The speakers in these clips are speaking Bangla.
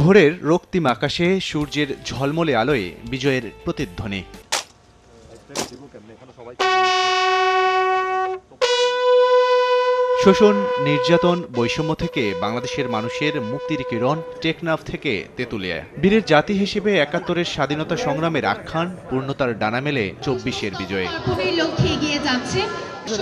ভোরের রক্তিম আকাশে সূর্যের ঝলমলে আলোয় বিজয়ের প্রতিধ্বনি। শোষণ, নির্যাতন, বৈষম্য থেকে বাংলাদেশের মানুষের মুক্তির কিরণ টেকনাফ থেকে তেঁতুলিয়া। বীরের জাতি হিসেবে একাত্তরের স্বাধীনতা সংগ্রামের আখ্যান, পূর্ণতার ডানা মেলে চব্বিশের বিজয়ে।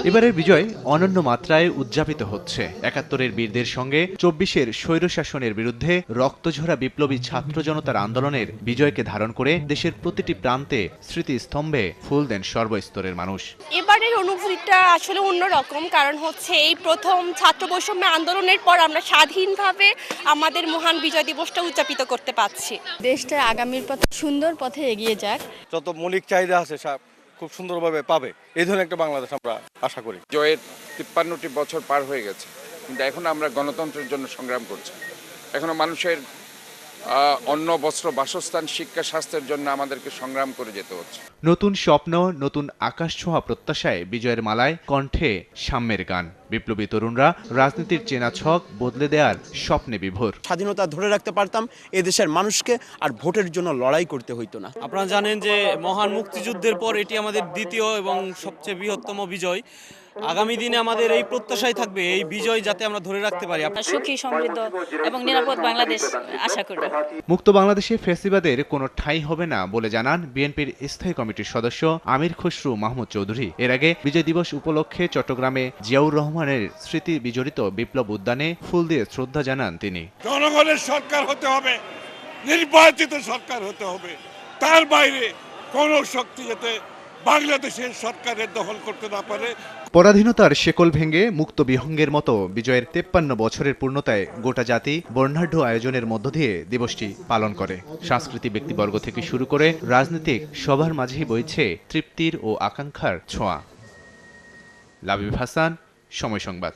এবারের বিজয় অনন্য মাত্রায় উদযাপিত হচ্ছে। একাত্তরের বীরদের সঙ্গে চব্বিশের স্বৈরশাসনের বিরুদ্ধে রক্তঝরা বিপ্লবী ছাত্র জনতার আন্দোলনের বিজয়কে ধারণ করে দেশের প্রতিটি প্রান্তে স্মৃতিস্তম্ভে ফুল দেন সর্বস্তরের মানুষ। এবারের অনুভূতিটা আসলে অন্যরকম কারণ হচ্ছে এই প্রথম ছাত্র বৈষম্য আন্দোলনের পর আমরা স্বাধীনভাবে আমাদের মহান বিজয় দিবসটা উদযাপিত করতে পারছি। দেশটা আগামীর পথে সুন্দর পথে এগিয়ে যাক। যত মৌলিক চাহিদা আছে সব খুব সুন্দরভাবে পাবে। এই ধরনের একটা বাংলাদেশ আমরা আশা করি। জয়ের তিপ্পান্নটি বছর পার হয়ে গেছে কিন্তু এখন আমরা গণতন্ত্রের জন্য সংগ্রাম করছি। এখনও মানুষের আহ, অন্ন বস্ত্র বাসস্থান শিক্ষা স্বাস্থ্যের জন্য আমাদেরকে সংগ্রাম করে যেতে হচ্ছে। নতুন স্বপ্ন নতুন আকাশ ছোঁয়া প্রত্যাশায় বিজয়ের মালায় কণ্ঠে সাম্যের গান। বিপ্লবী তরুণরা রাজনীতির চেনা ছক বদলে দেওয়ার স্বপ্নে বিভোর। স্বাধীনতা ধরে রাখতে পারতাম এদেশের মানুষকে আর ভোটের জন্য লড়াই করতে হইতো না। আপনারা জানেন যে মহান মুক্তিযুদ্ধের পর এটি আমাদের দ্বিতীয় এবং সবচেয়ে বৃহত্তম বিজয়। আগামী দিনে আমাদের এই প্রত্যাশাই থাকবে এই বিজয় যাতে আমরা ধরে রাখতে পারি। সুখী সমৃদ্ধ এবং নিরাপদ বাংলাদেশ আশা করি। মুক্ত বাংলাদেশে ফেসিবাদের কোনো ঠাঁই হবে না বলে জানান বিএনপির স্থায়ী কমিটির সদস্য আমির খসরু মাহমুদ চৌধুরী। এর আগে বিজয় দিবস উপলক্ষে চট্টগ্রামে জিয়াউর রহমানের স্মৃতি বিজড়িত বিপ্লব উদ্যানে ফুল দিয়ে শ্রদ্ধা জানান তিনি। জনগণের সরকার হতে হবে নির্বাচিত সরকার হতে হবে। তার বাইরে কোন শক্তি যাতে বাংলাদেশের সরকারের দখল করতে না পারে। পরাধীনতার শেকল ভেঙে মুক্ত বিহঙ্গের মতো বিজয়ের তেপ্পান্ন বছরের পূর্ণতায় গোটা জাতি বর্ণাঢ্য আয়োজনের মধ্য দিয়ে দিবসটি পালন করে। সাংস্কৃতিক ব্যক্তিবর্গ থেকে শুরু করে রাজনৈতিক সবার মাঝেই বইছে তৃপ্তির ও আকাঙ্ক্ষার ছোঁয়া। লাবিব হাসান সময় সংবাদ।